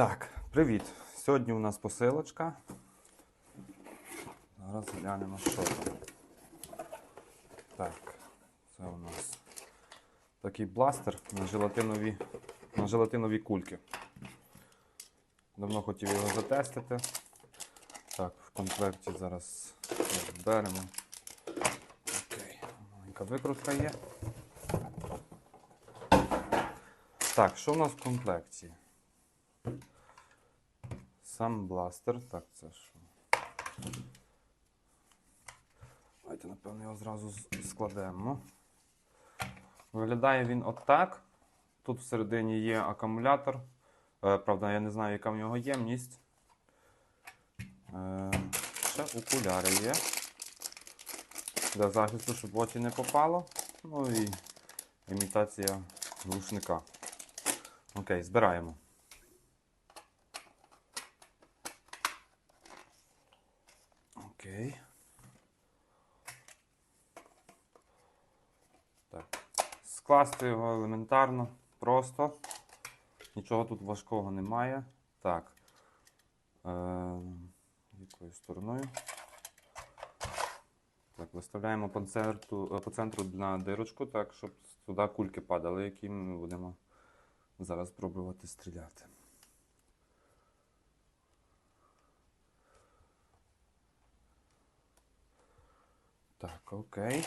Так, привіт. Сьогодні у нас посилочка. Зараз глянемо, що там. Так, це у нас такий бластер на желатинові, на желатинові кульки. Давно хотів його затестити. Так, в комплекті зараз беремо. Окей, маленька викрутка є. Так, що у нас в комплекті? Сам бластер. Так, це що? Давайте, напевно, його зразу складемо. Виглядає він отак. Тут всередині є акумулятор. Е, правда, я не знаю, яка в нього ємність. Е, ще окуляри є. Для захисту, щоб очі не попало. Ну і імітація глушника. Окей, збираємо. Окей. Так. Скласти його елементарно, просто. Нічого тут важкого немає. Так. Е, якою стороною? Так, виставляємо по центру, е, по центру на дирочку, так, щоб туди кульки падали, які ми будемо зараз пробувати стріляти. Так, окей.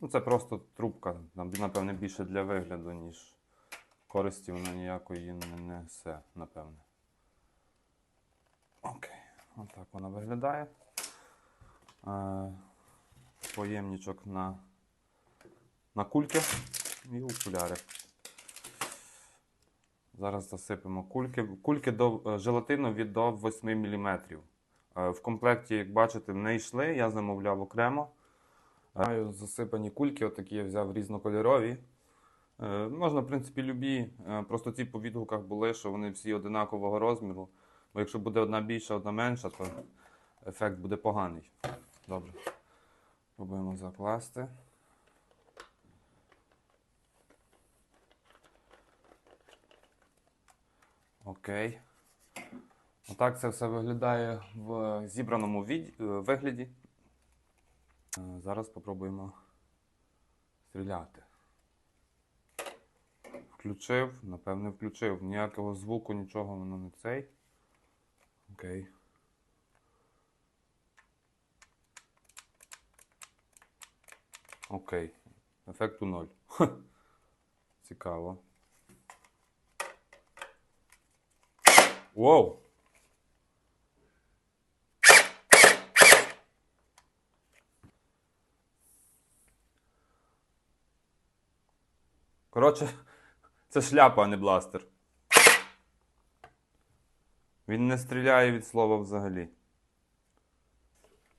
Ну, це просто трубка, напевне, більше для вигляду, ніж користі вона ніякої не несе, напевне. Окей, отак вона виглядає. Е, Поємничок на, на кульки і окуляри. Зараз засипемо кульки. Кульки до е, желатинові до 8 мм. В комплекті, як бачите, не йшли, я замовляв окремо. Маю засипані кульки, отакі я взяв різнокольорові. Е, Можна, в принципі, любі. Е, Просто ці по відгуках були, що вони всі одинакового розміру. Бо якщо буде одна більша, одна менша, то ефект буде поганий. Добре. Пробуємо закласти. Окей. Отак це все виглядає в зібраному е, вигляді. Е, Зараз спробуємо стріляти. Включив, напевне, включив. Ніякого звуку, нічого воно не цей. Окей. Окей. Ефекту 0. Цікаво. Воу! Коротше, це шляпа, а не бластер. Він не стріляє від слова взагалі.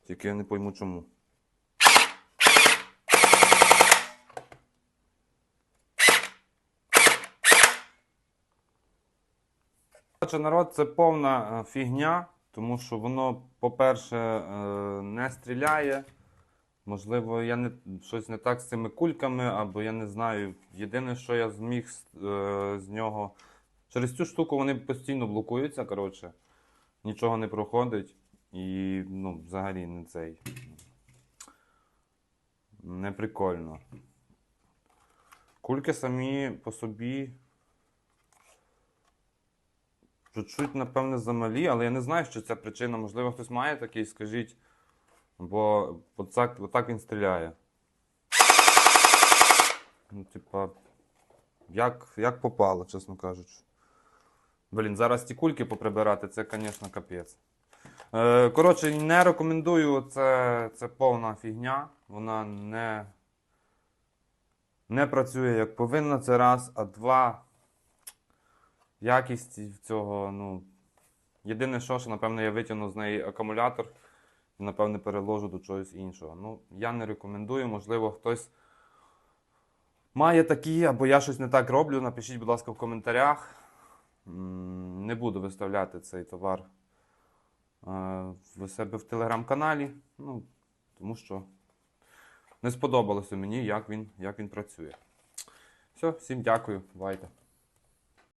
Тільки я не пойму чому. Народ, це повна е, фігня, тому що воно, по-перше, е, не стріляє. Можливо, я не, щось не так з цими кульками, або я не знаю. Єдине, що я зміг е, з нього. Через цю штуку вони постійно блокуються, коротше. Нічого не проходить. І ну, взагалі не цей. Не прикольно. Кульки самі по собі. Чуть-чуть, напевне, замалі, але я не знаю, що це причина. Можливо, хтось має такий, скажіть. Бо отак, отак він стріляє. Ну, типа, як, як попало, чесно кажучи. Блін, зараз ті кульки поприбирати, це, звісно, капець. Е, коротше, не рекомендую, це, це повна фігня. Вона не, не працює як повинна, це раз, а два. Якість цього, ну. Єдине, що, що, напевно, я витягну з неї акумулятор і, напевне, переложу до чогось іншого. Ну, я не рекомендую, можливо, хтось має такі, або я щось не так роблю. Напишіть, будь ласка, в коментарях. Не буду виставляти цей товар е, в себе в телеграм-каналі. Ну, тому що не сподобалося мені, як він, як він працює. Все, всім дякую. Бувайте.